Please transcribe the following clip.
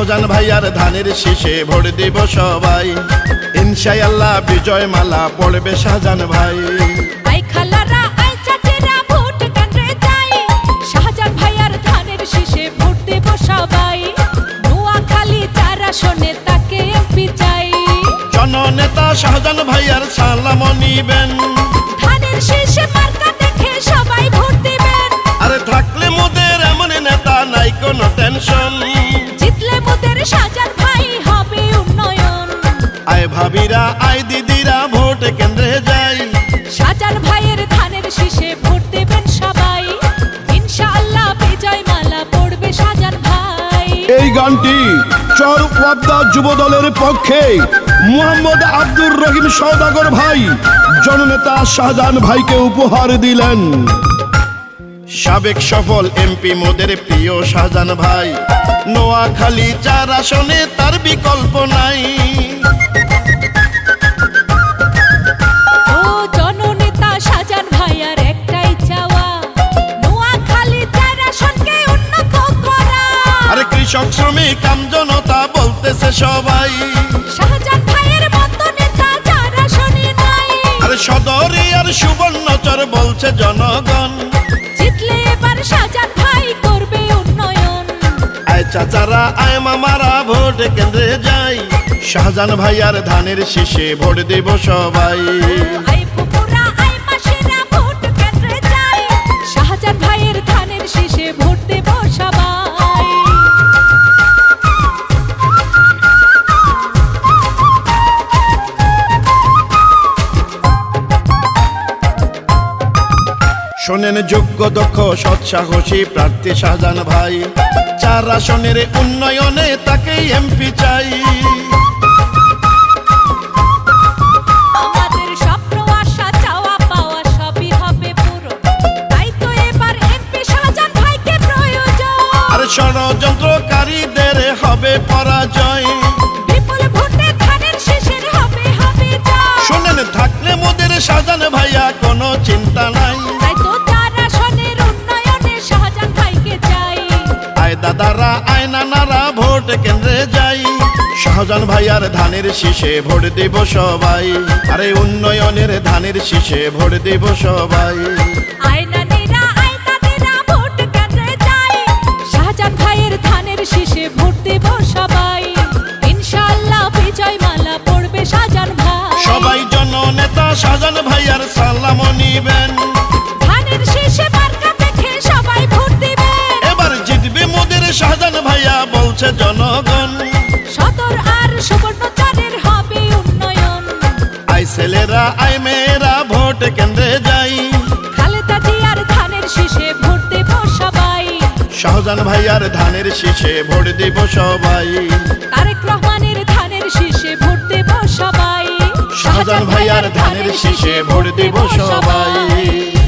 শাহজান ভাইয়ার ধানের শীষে ভোট দিব সবাই। ইনশাআল্লাহ বিজয় মালা পড়বে শাহজান ভাই। আই খালারা আই চাচিরা ভোট শাহজান ভাই হবে উন্নয়ন। আয় ভাবিরা আয় দিদিরা ভোট কেন্দ্রে যাই। শাহজান ভাইয়ের ধানের শীষে ভোট দেবেন সবাই। ইনশাআল্লাহ বিজয় মালা পড়বে শাহজান ভাই। এই গানটি চর পদ্মা যুব দলের পক্ষে মোহাম্মদ আব্দুর রহিম সৌদাগর ভাই জননেতা শাহজাহান ভাইকে উপহার দিলেন। সাবেক সফল এমপি মোদের প্রিয় শাহজান ভাই। নোয়াখালী চার আসনে তার বিকল্প নাই। কৃষক শ্রমিক কাম জনতা বলতেছে সবাই। শাহজান ভাইয়ের মতো নেতা চার আসনে নাই। আরে সদরে আর সুবর্ণচর বলছে জনগণ। চাচারা আয় মামারা ভোট কেন্দ্রে যাই। শাহজান ভাইয়ার ধানের শীষে ভোট দেব সবাই। শোনেন যোগ্য দক্ষ সৎসাহসী প্রার্থী শাহজান ভাই। চার আসনের উন্নয়নে তাকেই এমপি চাই। আমাদের শাহজান ভাইয়ার ধানের শীষে ভোট দেব সবাই। আরে উন্নয়নের ধানের শীষে ভোট দেব সবাই। ভোট কেন্দ্রে ভাইয়ের ধানের শীষে ভোট দেব সবাই। ইনশাআল্লাহ বিজয় মালা পড়বে শাহজান ভাই। সবাই জননেতা শাহজান ভাইয়ার সালাম নিবেন। ছেলেরা আই মেয়েরা ভোট কেন্দ্রে যাই। খালেদা জিয়ার ধানের শীষে ভোট দেব সবাই। শাহজান ভাইয়ার ধানের শীষে ভোট দেব সবাই। তারেক রহমানের ধানের শীষে ভোট দেব সবাই। শাহজান ভাইয়ার ধানের শীষে ভোট দেব সবাই।